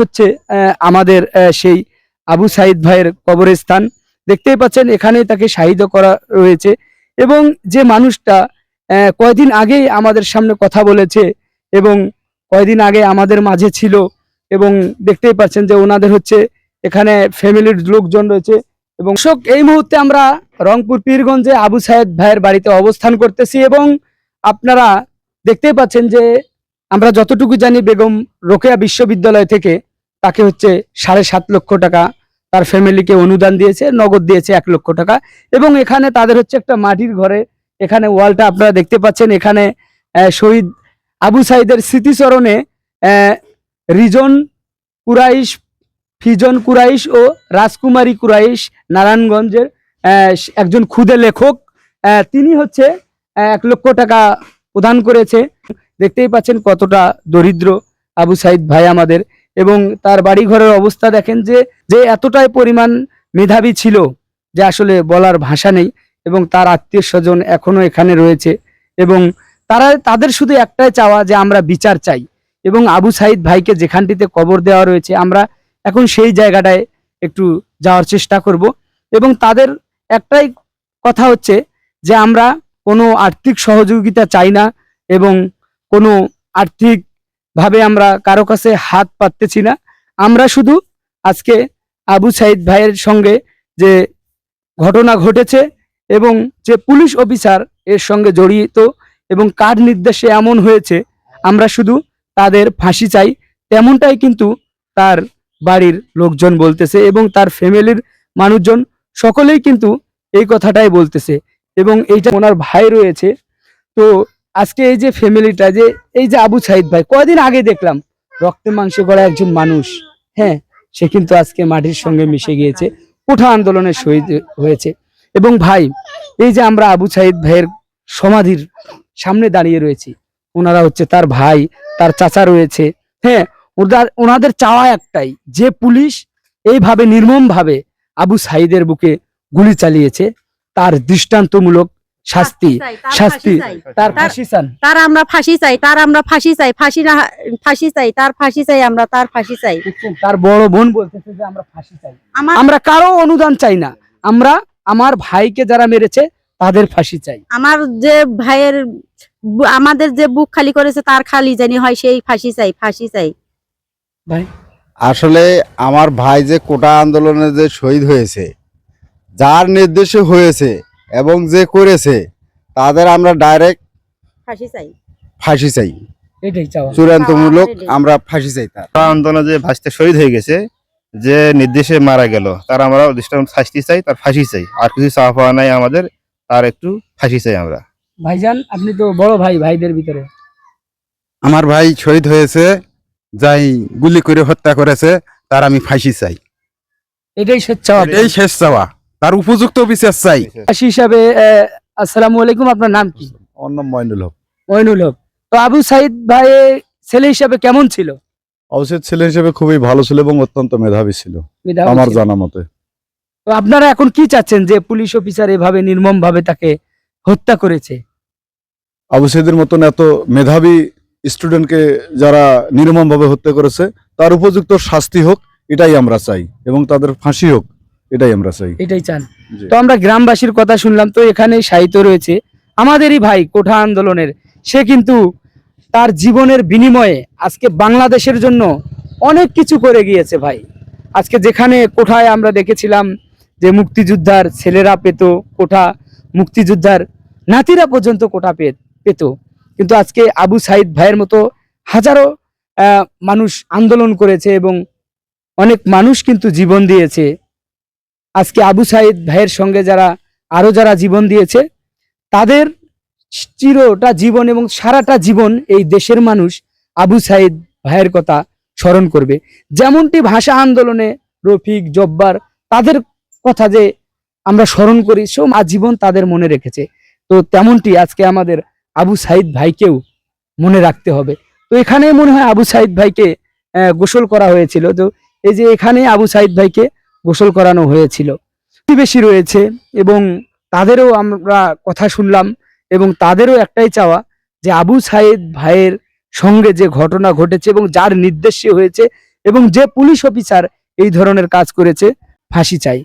হচ্ছে আমাদের সেই আবু সাইদ ভাইয়ের কবরস্থান। দেখতেই পাচ্ছেন, এখানেই তাকে শাহিদ করা রয়েছে। এবং যে মানুষটা কয়দিন আগেই আমাদের সামনে কথা বলেছে এবং কয়দিন আগে আমাদের মাঝে ছিল এবং দেখতেই পাচ্ছেন যে ওনাদের হচ্ছে এখানে ফ্যামিলির লোকজন রয়েছে। এবং শোক এই মুহূর্তে আমরা রংপুর পীরগঞ্জে আবু সাইদ ভাইয়ের বাড়িতে অবস্থান করতেছি এবং আপনারা দেখতেই পাচ্ছেন যে আমরা যতটুকু জানি বেগম রোকেয়া বিশ্ববিদ্যালয় থেকে তাকে হচ্ছে সাড়ে সাত লক্ষ টাকা তার ফ্যামিলিকে অনুদান দিয়েছে, নগদ দিয়েছে এক লক্ষ টাকা। এবং এখানে তাদের হচ্ছে একটা মাটির ঘরে, এখানে ওয়ালটা আপনারা দেখতে পাচ্ছেন, এখানে শহীদ আবু সাইদের স্মৃতিচরণে রিজন কুরাইশ, ফিজন কুরাইশ ও রাজকুমারী কুরাইশ নারায়ণগঞ্জের একজন ক্ষুদে লেখক তিনি হচ্ছে এক লক্ষ টাকা প্রদান করেছে। দেখতেই পাচ্ছেন কতটা দরিদ্র আবু সাইদ ভাই আমাদের। এবং তার বাড়ি ঘরের অবস্থা দেখেন যে যে এতটাই পরিমাণ মেধাবী ছিল যে আসলে বলার ভাষা নেই এবং তার আত্মীয় স্বজন এখনও এখানে রয়েছে। এবং তারা, তাদের শুধু একটাই চাওয়া যে আমরা বিচার চাই। এবং আবু সাইদ ভাইকে যেখানটিতে কবর দেওয়া রয়েছে, আমরা এখন সেই জায়গাটায় একটু যাওয়ার চেষ্টা করব। এবং তাদের একটাই কথা হচ্ছে যে, আমরা কোনো আর্থিক সহযোগিতা চাই না এবং কোনো আর্থিক ভাবে আমরা কারও কাছে হাত পাততেছি না। আমরা শুধু আজকে আবু সাইদ ভাইয়ের সঙ্গে যে ঘটনা ঘটেছে এবং যে পুলিশ অফিসার এর সঙ্গে জড়িত এবং কার নির্দেশে এমন হয়েছে, আমরা শুধু তাদের ফাঁসি চাই। তেমনটাই কিন্তু তার বাড়ির লোকজন বলতেছে এবং তার ফ্যামিলির মানুষজন সকলেই কিন্তু এই কথাটাই বলতেছে এবং এইটা ওনার ভাই রয়েছে। তো আজকে এই যে ফ্যামিলিটা, যে এই যে আবু সাইদ ভাই, কয়দিন আগে দেখলাম রক্তে মাংসে গড়া একজন মানুষ। হ্যাঁ সে কিন্তু আজকে মাটির সঙ্গে মিশে গিয়েছে কোঠা আন্দোলনের শহীদ হয়েছে। এবং ভাই, এই যে আমরা আবু সাইদ ভাইয়ের সমাধির সামনে দাঁড়িয়ে রয়েছি, ওনারা হচ্ছে তার ভাই, তার চাচা রয়েছে। হ্যাঁ ওনাদের চাওয়া একটাই, যে পুলিশ এইভাবে নির্মম ভাবে আবু সাইদের বুকে গুলি চালিয়েছে, তার দৃষ্টান্তমূলক শাস্তি শাস্তি। তার ফাঁসি চান। তার আমরা ফাঁসি চাই তার আমরা ফাঁসি চাই ফাঁসি না ফাঁসি চাই তার ফাঁসি চাই আমরা তার ফাঁসি চাই। তার বড় বোন বলতেছে যে আমরা ফাঁসি চাই। আমরা কারও অনুদান চাই না। আমরা আমার ভাইকে যারা মেরেছে তাদের ফাঁসি চাই। আমার যে ভাইয়ের আমাদের যে বুক খালি করেছে তার খালি জানি হয় সেই ফাঁসি চাই ফাঁসি চাই। ভাই? আসলে আমার ভাই যে কোটা আন্দোলনে যে শহীদ হয়েছে যার নির্দেশে হয়েছে এবং যে করেছে তাদের আমরা ডাইরেক্ট ফাঁসি চাই। ফাঁসি চাই। এটাই চাওয়া। চূড়ান্তমূলক হ্যাঁ, আমরা ফাঁসি চাই তার। আন্দোলনে যে ভাসতে শহীদ হয়ে গেছে যে নির্দেশে মারা গেল তার আমরা দৃষ্টান্ত শাস্তি চাই তার ফাঁসি চাই। আর কিছু চাওয়া পাওয়া নাই আমাদের তার একটু ফাঁসি চাই আমরা। ভাইজান আপনি তো বড় ভাই ভাইদের ভিতরে। আমার ভাই শহীদ হয়েছে যাই গুলি করে হত্যা করেছে তার আমি ফাঁসি চাই। এটাই শেষ চাওয়া। এই শেষ চাওয়া। তার উপযুক্ত বিচার চাই। হিসাবে আসসালামু আলাইকুম আপনার নাম কি? অন্য মইনুল হক। মইনুল হক। তো আবু সাইদ ভাই ছেলে হিসাবে কেমন ছিল? অবশ্যই ছেলে হিসেবে খুবই ভালো ছিল এবং অত্যন্ত মেধাবী ছিল আমার জানা মতে। তো আপনারা এখন কি চাচ্ছেন যে পুলিশ অফিসার এভাবে নির্মম ভাবে তাকে হত্যা করেছে? অবশ্যইদের মতন এত মেধাবী স্টুডেন্টকে যারা নির্মমভাবে হত্যা করেছে তার উপযুক্ত শাস্তি হোক এটাই আমরা চাই এবং তাদের ফাঁসি হোক। এটাই আমরা চাই। এটাই চান। তো আমরা গ্রামবাসীর কথা শুনলাম তো এখানে সাহিত্য রয়েছে। আমাদেরই ভাই কোঠা আন্দোলনের সে কিন্তু তার জীবনের বিনিময়ে আজকে বাংলাদেশের জন্য অনেক কিছু করে গিয়েছে ভাই। আজকে যেখানে কোঠায় আমরা দেখেছিলাম যে মুক্তিযোদ্ধার ছেলেরা পেত কোঠা মুক্তিযোদ্ধার নাতিরা পর্যন্ত কোঠা পেত। কিন্তু আজকে আবু সাইদ ভাইয়ের মতো হাজারো আহ, মানুষ আন্দোলন করেছে এবং অনেক মানুষ কিন্তু জীবন দিয়েছে। আজকে আবু সাইদ ভাইয়ের সঙ্গে যারা, আরও যারা জীবন দিয়েছে, তাদের চিরটা জীবন এবং সারাটা জীবন এই দেশের মানুষ আবু সাইদ ভাইয়ের কথা স্মরণ করবে। যেমনটি ভাষা আন্দোলনে রফিক, জব্বার, তাদের কথা যে আমরা স্মরণ করি সব আজীবন তাদের মনে রেখেছে। তো তেমনটি আজকে আমাদের আবু সাইদ ভাইকেও মনে রাখতে হবে। তো এখানে মনে হয় আবু সাইদ ভাইকে গোসল করা হয়েছিল। তো এই যে এখানে আবু সাইদ ভাইকে গোসল করানো হয়েছিল। প্রতিবেশী রয়েছে এবং তাদেরও আমরা কথা শুনলাম এবং তাদেরও একটাই চাওয়া যে আবু সাইদ ভাইয়ের সঙ্গে যে ঘটনা ঘটেছে এবং যার নির্দেশে হয়েছে এবং যে পুলিশ অফিসার এই ধরনের কাজ করেছে, ফাঁসি চাই।